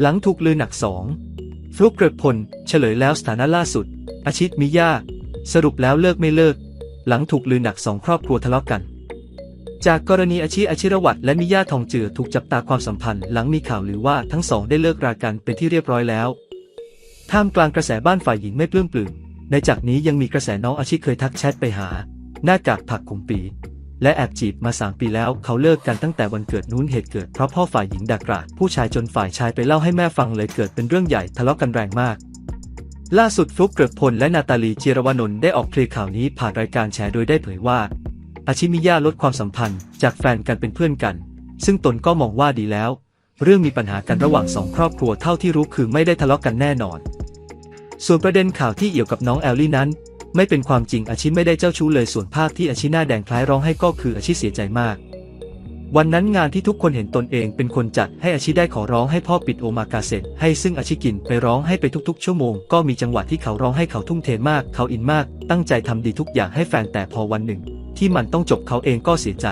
หลังถูกลือหนักสองฟลุกเกิดผลเฉลยแล้วสถานะล่าสุด อาชิตมิยาสรุปแล้วเลิกไม่เลิก หลังถูกลือหนักสองครอบครัวทะเลาะกัน จากกรณีอาชิอาชิรวัตรและมิยาทองเจือถูกจับตาความสัมพันธ์หลังมีข่าวลือว่าทั้งสองได้เลิกรากันเป็นที่เรียบร้อยแล้ว ท่ามกลางกระแสบ้านฝ่ายหญิงไม่ปลื้มปลื่มในจากนี้ยังมีกระแสน้องอาชิเคยทักแชทไปหา หน้ากากผักขุมปี และแอบจีบมาสามปีแล้วเขาเลิกกันตั้งแต่วันเกิดนู้นเหตุเกิดเพราะพ่อฝ่ายหญิงด่ากราดผู้ชายจนฝ่ายชายไปเล่าให้แม่ฟังเลยเกิดเป็นเรื่องใหญ่ทะเลาะกันแรงมาก ล่าสุดฟลุกเกิดพลและนาตาลีเจยรวนนท์ได้ออกเคลียร์ข่าวนี้ผ่านรายการแชร์โดยได้เผยว่า อาชิมิยาลดความสัมพันธ์ จากแฟนกันเป็นเพื่อนกัน ซึ่งตนก็มองว่าดีแล้ว เรื่องมีปัญหากันระหว่างสองครอบครัวเท่าที่รู้คือไม่ได้ทะเลาะกันแน่นอน ส่วนประเด็นข่าวที่เกี่ยวกับน้องแอลลี่นั้น ไม่เป็นความจริงอาชิไม่ได้เจ้าชู้เลยส่วนภาพที่อาชิหน้าแดงคล้ายร้องให้ก็คืออาชิเสียใจมาก วันนั้นงานที่ทุกคนเห็นตนเองเป็นคนจัดให้อาชิได้ขอร้องให้พ่อปิดโอมากาเสร็ให้ซึ่งอาชิกินไปร้องให้ไปทุกๆ ชั่วโมงก็มีจังหวะที่เขาร้องให้เขาทุ่มเทมากเขาอินมาก ตั้งใจทำดีทุกอย่างให้แฟนแต่พอวันหนึ่ง ที่มันต้องจบเขาเองก็เสียใจ